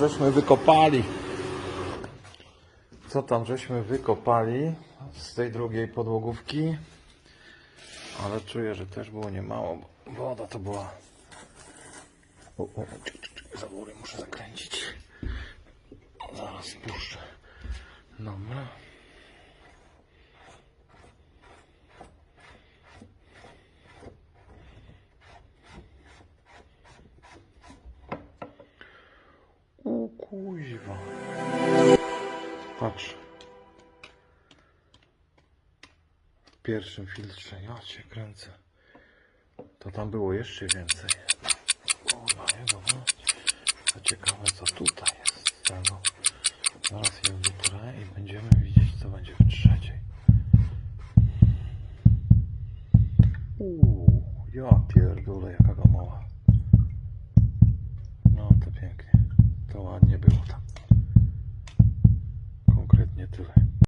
żeśmy wykopali? Co tam żeśmy wykopali z tej drugiej podłogówki? Ale czuję, że też było niemało, bo woda to była. O, o, muszę zakręcić. Zaraz puszczę. Dobra. O kuźwa. Patrz. W pierwszym filtrze, ja cię kręcę. To tam było jeszcze więcej. Kurwa, jego mać. To ciekawe co tutaj jest z tego. Zaraz je wytrę i będziemy widzieć co będzie w trzeciej. Uuu, ja pierdolę jaka go mała. To ładnie było tam.